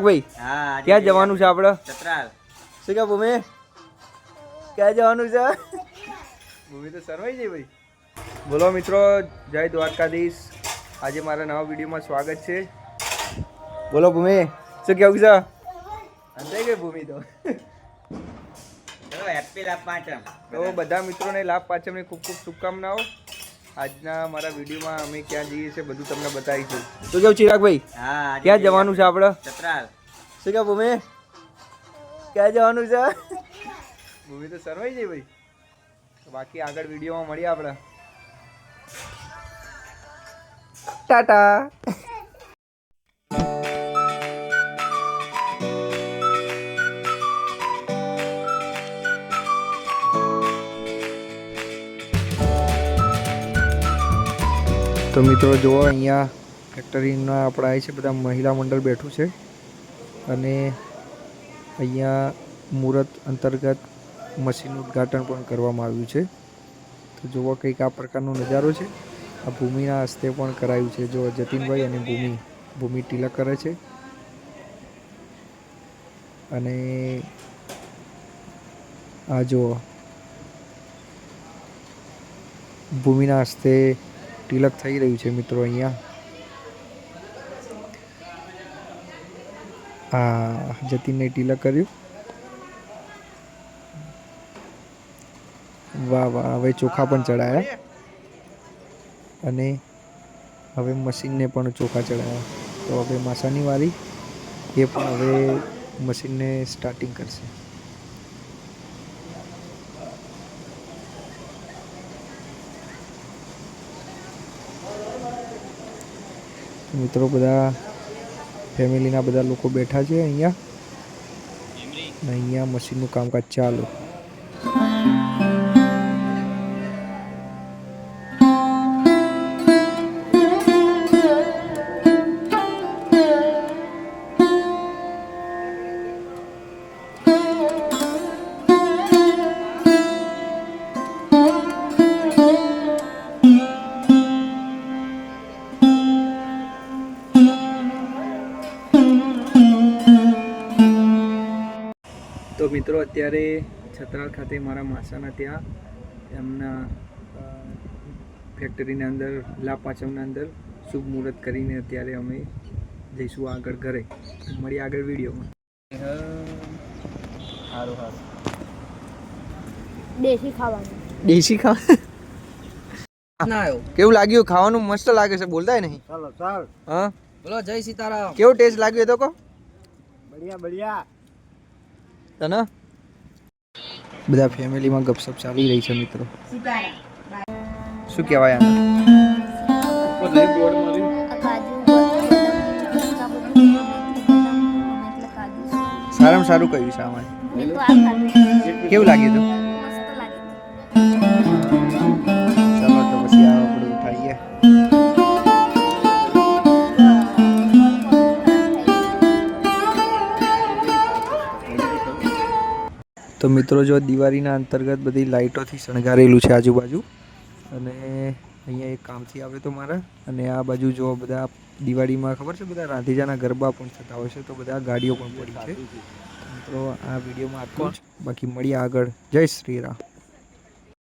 ભાઈ ક્યાં જવાનું છે આપણે. ચતરાલ. શું કે ભૂમિ? ક્યાં જવાનું છે? ભૂમિ તો સરવાઈ જાય ભાઈ. બોલો મિત્રો જય દ્વારકાધીશ. આજે મારા નવા વિડીયોમાં સ્વાગત છે. બોલો ભૂમિ શું કેવું છે? અંદાઈ ગઈ ભૂમિ તો. ચલો હેપી લાભ પાંચમ. તો બધા મિત્રોને લાભ પાંચમની ખૂબ ખૂબ શુભકામનાઓ. આજના મારા વિડીયોમાં અમે ક્યાં જઈએ છીએ બધું તમને બતાવીશું. શું કેવું ચિરાગભાઈ? હા ક્યાં જવાનું છે આપણે? ચતરાલ. શું કે ભૂમિ? ક્યાં જવાનું છે? ભૂમિ તો સરવાઈ જાય ભાઈ. બાકી આગળ વિડીયોમાં મળીએ આપણે. ટાટા. તો મિત્રો જુઓ, અહીંયા ફેક્ટરીના આપણા આવી છે, બધા મહિલા મંડળ બેઠું છે. અને અહીંયા મુહૂર્ત અંતર્ગત મશીનનું ઉદ્ઘાટન પણ કરવામાં આવ્યું છે. તો જુઓ કંઈક આ પ્રકારનો નજારો છે. આ ભૂમિના હસ્તે પણ કરાયું છે. જો જતીનભાઈ અને ભૂમિ ભૂમિ ટીલક કરે છે. અને આ જુઓ, ભૂમિના હસ્તે તિલક થઈ રહ્યું છે મિત્રો અહીંયા. આ જતીનને તિલક કર્યું. વાહ વાહ, હવે ચોખા પણ ચડાયા. અને હવે મશીનને પણ ચોખા ચડાયા. તો હવે માસાની વારી એ પણ હવે મશીનને સ્ટાર્ટિંગ કરશે. મિત્રો બધા ફેમિલીના બધા લોકો બેઠા છે અહીંયા. અહીંયા મશીનનું કામકાજ ચાલુ. તો મિત્રો અત્યારે છત્રાલ ખાતે મારા માસાના ત્યાં એમના ફેક્ટરીના અંદર લાપાચમના અંદર શુભ મુહૂર્ત કરીને અત્યારે અમે જઈશું આગળ ઘરે. મળી આગળ વિડીયોમાં. સારું સારું દેશી ખાવાનું. દેશી ખાવાનું કેવું લાગ્યું? ખાવાનું મસ્ત લાગે છે. બોલતા નહીં. ચાલો ચાલ. હા? બોલો જય સીતારામ. કેવું ટેસ્ટ લાગ્યું તો કહો. બઢિયા બઢિયા. તને? બધા ફેમિલીમાં ગપસપ ચાલી રહી છે મિત્રો. શું કહેવાય સારામાં સારું કહ્યું છે આમાં કેવું લાગ્યું હતું? તો મિત્રો જો દિવાળીના અંતર્ગત બધી લાઇટોથી શણગારેલું છે આજુબાજુ, અને અહીંયા એક કામથી આવે તો મારા, અને આ બાજુ જો બધા દિવાળીમાં ખબર છે બધા રાંધીજાના ગરબા પણ થતા હોય છે, તો બધા ગાડીઓ પણ પડી છે. મિત્રો, આ વિડીયોમાં આટલું જ. બાકી મળીએ આગળ. જય શ્રી રામ.